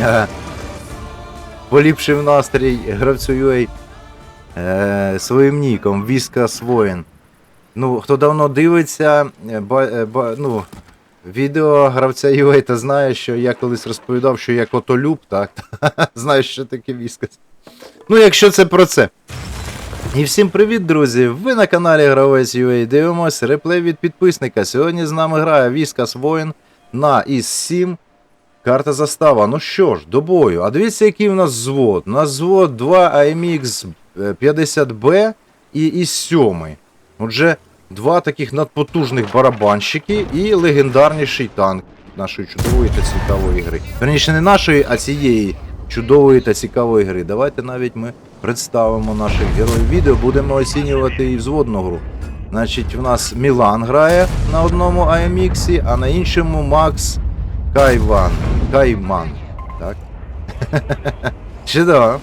е, поліпшив настрій гравцю UA е, своїм ніком Віскас Воїн. Ну, хто давно дивиться, е, ба, е, ба, ну, відео гравця UA, то знає, що я колись розповідав, що я котолюб, так? Знаєш, що таке Віскас. Ну, якщо це про це. І всім привіт, друзі! Ви на каналі Гравець UA дивимось реплей від підписника. Сьогодні з нами грає Віскас Воїн на ІС 7. Карта застава. Ну що ж, до бою. А дивіться, який у нас звод. У нас звод 2 AMX 50B і ІС 7. Отже, два таких надпотужних барабанщики і легендарніший танк нашої чудової та цікавої гри. Верніше, не нашої, а цієї чудової та цікавої гри. Давайте навіть ми представимо наших героїв відео, будемо оцінювати і взводну гру. Значить, в нас Мілан грає на одному AMX, а на іншому Макс Кайван. Кайман. Так? Чудово.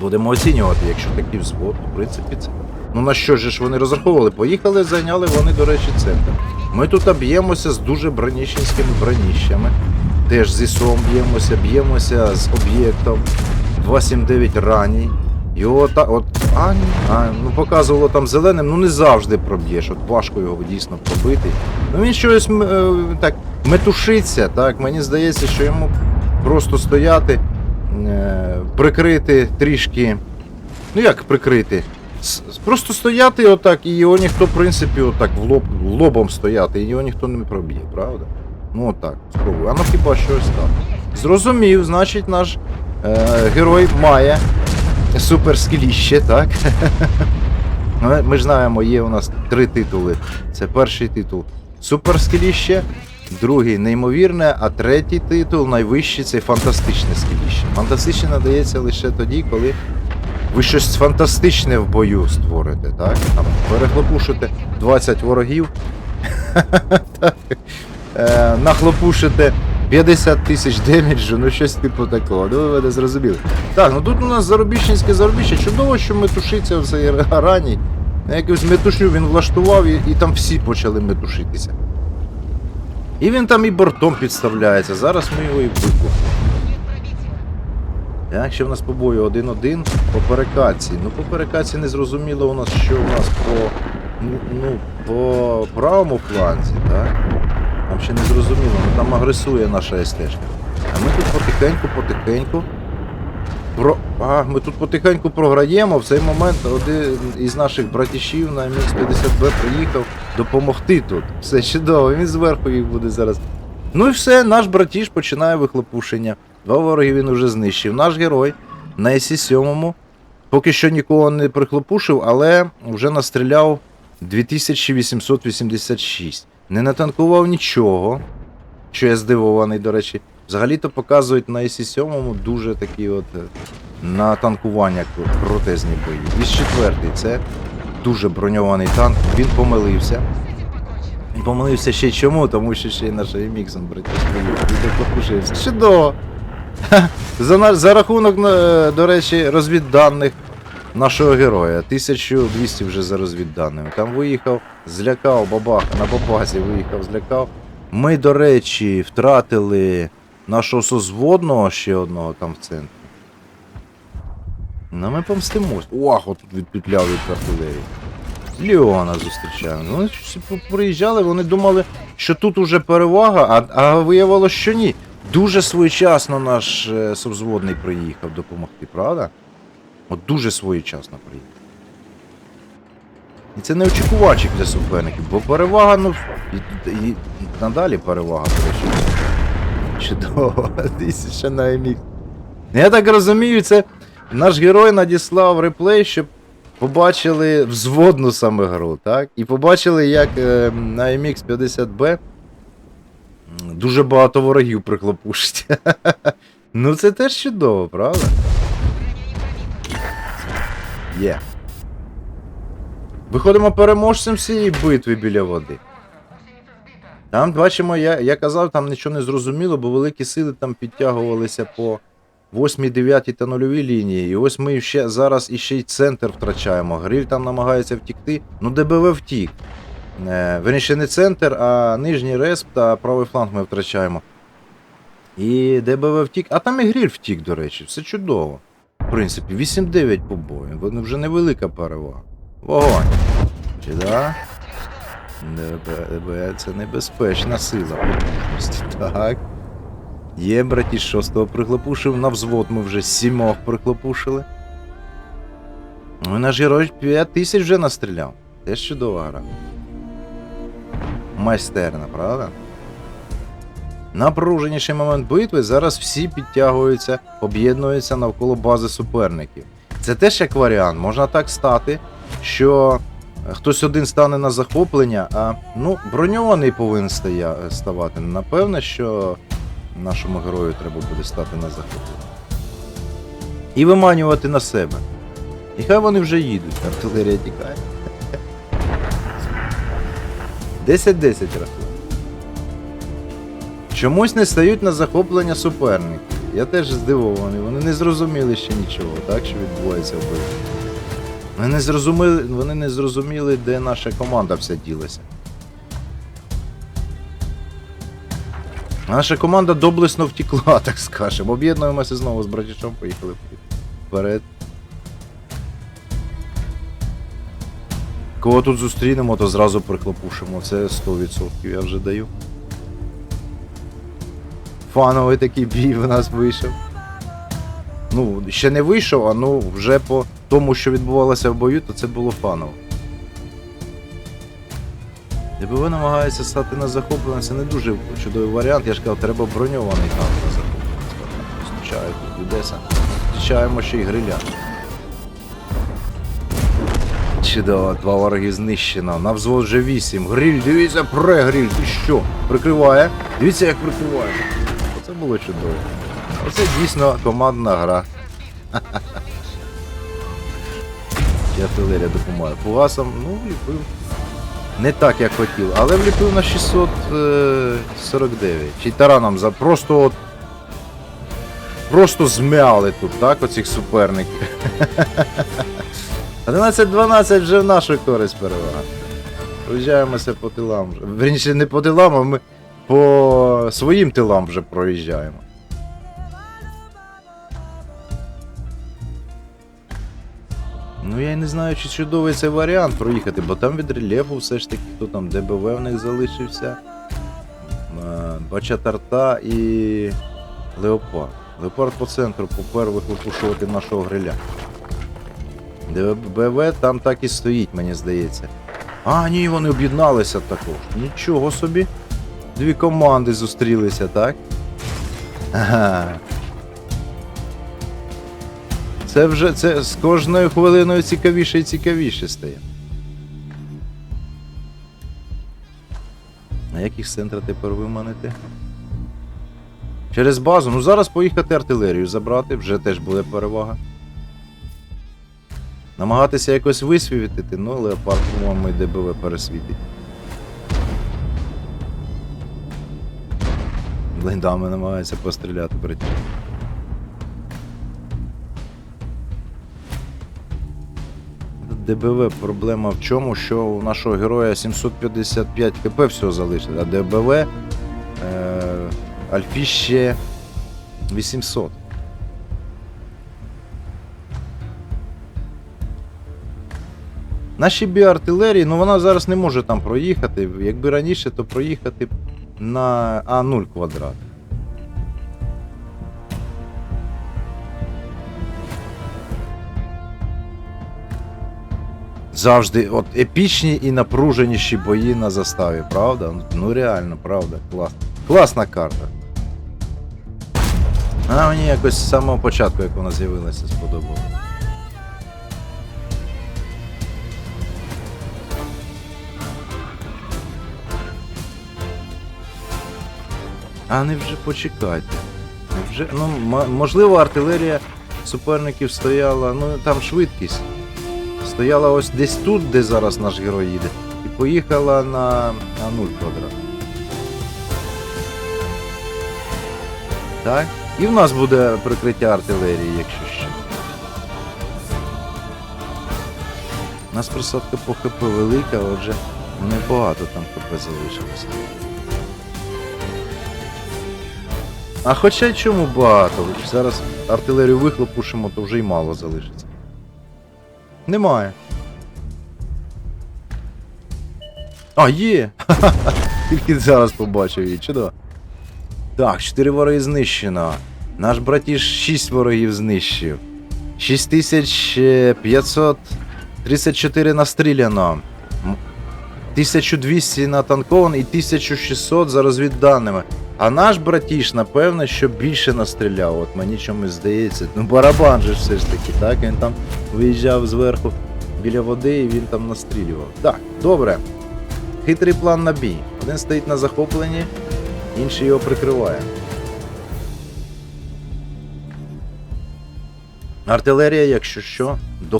Будемо оцінювати, якщо такий взвод, в принципі, це. Ну на що ж вони розраховували? Поїхали, зайняли вони, до речі, центр. Ми тут б'ємося з дуже броніщенськими броніщами. Теж з ІСом б'ємося, б'ємося з об'єктом 279 раній. Його та от. А, а, ну показувало там зеленим, ну не завжди проб'єш. От важко його дійсно пробити. Ну він щось е, так метушиться, так. Мені здається, що йому просто стояти, е, прикрити трішки. Ну як прикрити? Просто стояти отак, і його ніхто, в принципі, отак в лоб, лобом стояти, і його ніхто не проб'є, правда? Ну отак, спробуй. А ну хіба що ось так. Зрозумів, значить, наш е, герой має суперскіліще, так? Ну, Ми ж знаємо, є у нас три титули. Це перший титул суперскіліще, другий неймовірне, а третій титул найвищий це фантастичне скіліще. Фантастичне надається лише тоді, коли ви щось фантастичне в бою створите, так? Там перехлопушите 20 ворогів, е, нахлопушите 50 тисяч деміджу, ну щось типу такого. Ну ви мене зрозуміли. Так, ну тут у нас заробіщенське заробіще. Чудово, що метушиться в цей раній. На якусь метушню він влаштував і, і там всі почали метушитися. І він там і бортом підставляється. Зараз ми його і викупимо. Так, ще в нас по бою 1-1 по перекаці. Ну, по перекаці не зрозуміло у нас, що у нас по, ну, ну, по правому фланзі, так? Там ще не зрозуміло, ну там агресує наша СТшка. А ми тут потихеньку, потихеньку. Про... А, ми тут потихеньку програємо. В цей момент один із наших братішів на МХ-50Б приїхав допомогти тут. Все чудово, він зверху їх буде зараз. Ну і все, наш братіш починає вихлопушення. Два вороги він уже знищив. Наш герой на Сі-7 поки що нікого не прихлопушив, але вже настріляв 2886. Не натанкував нічого. Що я здивований, до речі. Взагалі-то показують на Сі-7 дуже такі от е, на танкування кру- крутезні бої. Із четвертий це дуже броньований танк. Він помилився. Він помилився ще чому, тому що ще й наш Еміксон братіш покушився. Чудово! За, за рахунок, е, до речі, розвідданих нашого героя. 1200 вже за розвідданими. Там виїхав, злякав бабах, на бабасі виїхав, злякав. Ми, до речі, втратили нашого созводного ще одного там в центрі. Ну ми помстимось. Ох, от відпетляв від артилерії. Ліона зустрічаємо. Ну, Вони приїжджали, вони думали, що тут уже перевага, а, а виявилося, що ні. Дуже своєчасно наш е, совзводний приїхав допомогти, правда? От дуже своєчасно приїхав. І це не очікувачик для суперників, бо перевага, ну, і, і, і надалі перевага, речі. Чудово, тисяча на емік. Я так розумію, це наш герой надіслав реплей, щоб побачили взводну саме гру, так? І побачили, як е, на MX 50B дуже багато ворогів приклопушить. ну це теж чудово, правда? Є. Виходимо переможцем цієї битви біля води. Там, бачимо, я, я казав, там нічого не зрозуміло, бо великі сили там підтягувалися по 8, 9 та 0 лінії. І ось ми ще зараз іще й центр втрачаємо. Гриль там намагається втікти. Ну, ДБВ втік. Е, верніше не центр, а нижній респ та правий фланг ми втрачаємо. І ДБВ втік. А там і гріль втік, до речі, все чудово. В принципі, 8-9 побоїв. Вони вже невелика перевага. Вогонь. Чи да? ДБ це небезпечна сила потужності. Так. Є, браті, шостого прихлопушив. На взвод ми вже сімох прихлопушили. Ну, наш герой 5 тисяч вже настріляв. Теж чудова гра. Майстерна, правда? Напруженіший момент битви зараз всі підтягуються, об'єднуються навколо бази суперників. Це теж як варіант. Можна так стати, що хтось один стане на захоплення, а ну, броньований повинен стая, ставати. Напевно, що нашому герою треба буде стати на захоплення. І виманювати на себе. І хай вони вже їдуть, артилерія тікає. 10-10 рахунок. Чомусь не стають на захоплення суперників. Я теж здивований. Вони не зрозуміли ще нічого, так, що відбувається в бою. Вони не зрозуміли, вони не зрозуміли, де наша команда вся ділася. Наша команда доблесно втекла, так скажемо. Об'єднуємося знову з братішом, поїхали вперед. Кого тут зустрінемо, то зразу прихлопушимо. Це 100% я вже даю. Фановий такий бій в нас вийшов. Ну, ще не вийшов, а ну вже по тому, що відбувалося в бою, то це було фаново. ДБВ намагається стати на захоплення, це не дуже чудовий варіант. Я ж казав, треба броньований танк на захоплення. Зустрічають Юдеса. Зустрічаємо ще й гриля. Чудово, два вороги знищено. На взвод вже 8. Гриль, дивіться, пре гриль, ти що? Прикриває. Дивіться, як прикриває. Було чудово. Оце дійсно командна гра. І артилерія допомагає. Фугасом, ну, вліпив. Не так, як хотів, але вліпив на 649. Чи тараном за просто от. Просто змяли тут, так, оцих суперників. 11-12 вже в нашу користь перевага. Проїжджаємося по тилам. Верніше не по тилам, а ми по своїм тилам вже проїжджаємо. Ну я не знаю, чи чудовий цей варіант проїхати, бо там від рельєфу все ж таки, хто там ДБВ в них залишився. Е, Бачатарта і Леопард. Леопард по центру попер випушувати нашого гриля. ДБВ там так і стоїть, мені здається. А, ні, вони об'єдналися також. Нічого собі. Дві команди зустрілися, так? Ага. Це вже це з кожною хвилиною цікавіше і цікавіше стає. А як їх центра тепер виманити? Через базу. Ну зараз поїхати артилерію забрати, вже теж буде перевага. Намагатися якось висвітити, ну леопард, по-моєму, і ДБВ пересвітить. Блиндами намагаються постріляти брати. ДБВ проблема в чому, що у нашого героя 755 КП всього залишилось, а ДБВ е, Альфі ще 800. Наші біартилерії, ну вона зараз не може там проїхати. Якби раніше, то проїхати на А0 квадрат. Завжди от епічні і напруженіші бої на заставі, правда? Ну реально, правда, клас. Класна карта. Вона мені якось з самого початку, як вона з'явилася, сподобалася. А не вже почекайте. Невже, ну, можливо, артилерія суперників стояла, ну там швидкість. Стояла ось десь тут, де зараз наш герой їде, і поїхала на, на 0 квадрат. Так? І в нас буде прикриття артилерії, якщо що. У нас просадка по ХП велика, отже, небагато там ХП залишилося. А хоча чому багато? Зараз артилерію вихлопушимо, то вже й мало залишиться. Немає. А, є! Тільки зараз побачив її, чудово. Так, 4 вороги знищено. Наш братіш 6 ворогів знищив. 6534 настріляно. М- 1200 натанковано і 1600 за розвідданими. А наш братіш, напевно, що більше настріляв. От мені чомусь здається. Ну, барабан же все ж таки, так? Він там виїжджав зверху біля води і він там настрілював. Так, добре. Хитрий план на бій. Один стоїть на захопленні, інший його прикриває. Артилерія, якщо що, до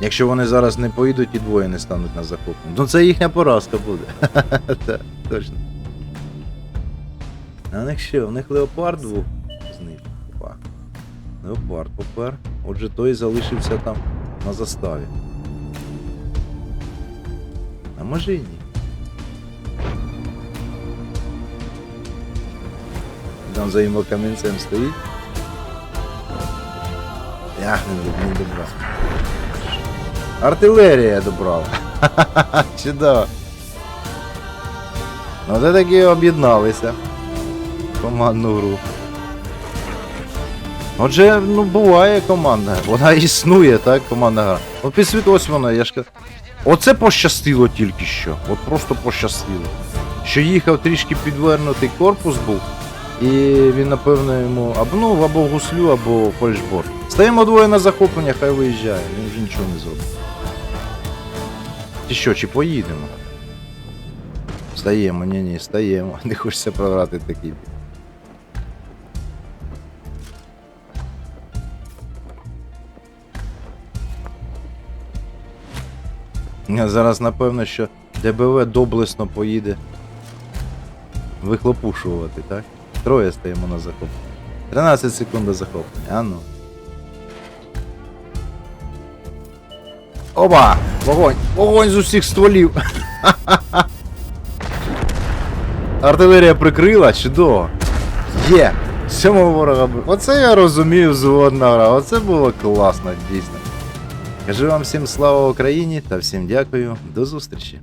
Якщо вони зараз не поїдуть і двоє не стануть на захоплення. Ну це їхня поразка буде. Так, точно. А них що? В них леопард двох знищив. Опа. Леопард попер. Отже, той залишився там на заставі. А може і ні. Там за йому камінцем стоїть. Ях, не, добрав. Артилерія добрала. Чудово. Ну це таки об'єдналися. Командну гру. Отже, ну буває команда. Вона існує, так, командна гра. От підсвіт, ось вона, я ж кажу. Оце пощастило тільки що. От просто пощастило. Що їхав трішки підвернутий корпус був. І він, напевно, йому або ну, або гуслю, або в фальшборд. Стаємо двоє на захоплення, хай виїжджає, він вже нічого не зробить. Чи що, чи поїдемо? Стаємо, ні, ні, стаємо. Не хочеться програти такий. Зараз напевно, що ДБВ доблесно поїде вихлопушувати, так? Троє стаємо на захоплення. 13 секунд до захоплення, а ну. Оба! Вогонь! Вогонь з усіх стволів! Артилерія прикрила, чудово. Є! Сьомого ворога. б- Оце я розумію згодна гра. Оце було класно, дійсно. Кажу вам всім слава Україні та всім дякую. До зустрічі.